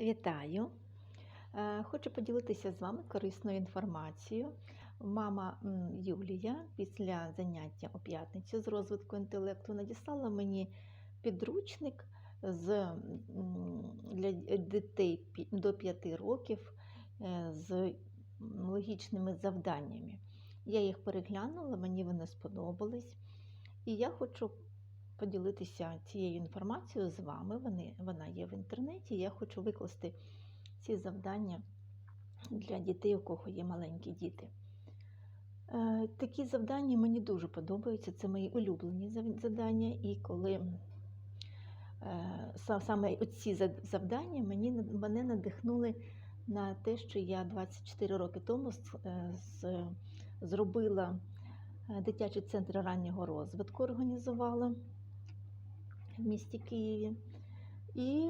Вітаю! Е, Хочу поділитися з вами корисною інформацією. Мама Юлія після заняття у п'ятницю з розвитку інтелекту надіслала мені підручник з, для дітей до 5 років е, з логічними завданнями. Я їх переглянула, мені вони сподобались. І я хочу поділитися цією інформацією з вами. Вони, вона є в інтернеті. Я хочу викласти ці завдання для дітей, у кого є маленькі діти. Е, Такі завдання мені дуже подобаються. Це мої улюблені завдання. І коли е, саме ці завдання мені, мене надихнули на те, що я 24 роки тому е, зробила дитячий центр раннього розвитку, організувала в місті Києві. І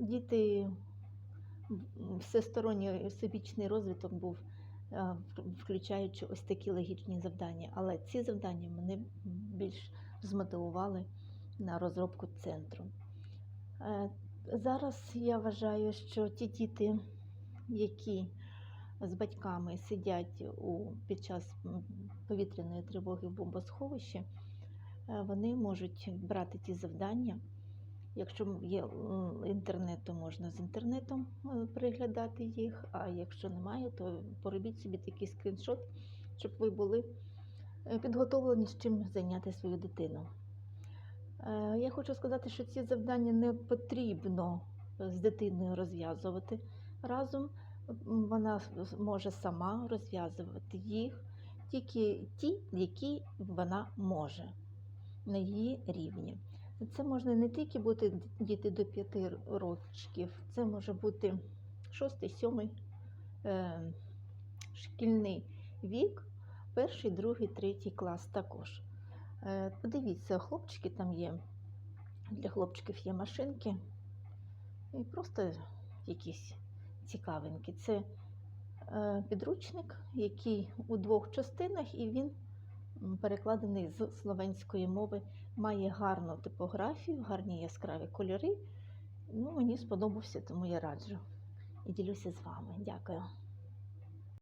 діти, всесторонній всебічний розвиток був, включаючи ось такі логічні завдання. Але ці завдання мене більш змотивували на розробку центру. Е, Зараз я вважаю, що ті діти, які з батьками сидять у, під час повітряної тривоги в бомбосховищі, вони можуть брати ті завдання. Якщо є інтернет, то можна з інтернетом е, переглядати їх, а якщо немає, то поробіть собі такий скріншот, щоб ви були е, підготовлені з чим зайняти свою дитину. Е, Я хочу сказати, що ці завдання не потрібно з дитиною розв'язувати разом. Вона може сама розв'язувати їх, тільки ті, які вона може на її рівні. Це можна не тільки бути діти до 5 років, це може бути 6, 7 е, шкільний вік, перший, другий, третій клас також. Е, Подивіться, хлопчики там є. Для хлопчиків є машинки. І просто якісь цікавинки. Це е, підручник, який у двох частинах, і він перекладений з словенської мови, має гарну типографію, гарні яскраві кольори. Ну, мені сподобався, тому я раджу і ділюся з вами. Дякую.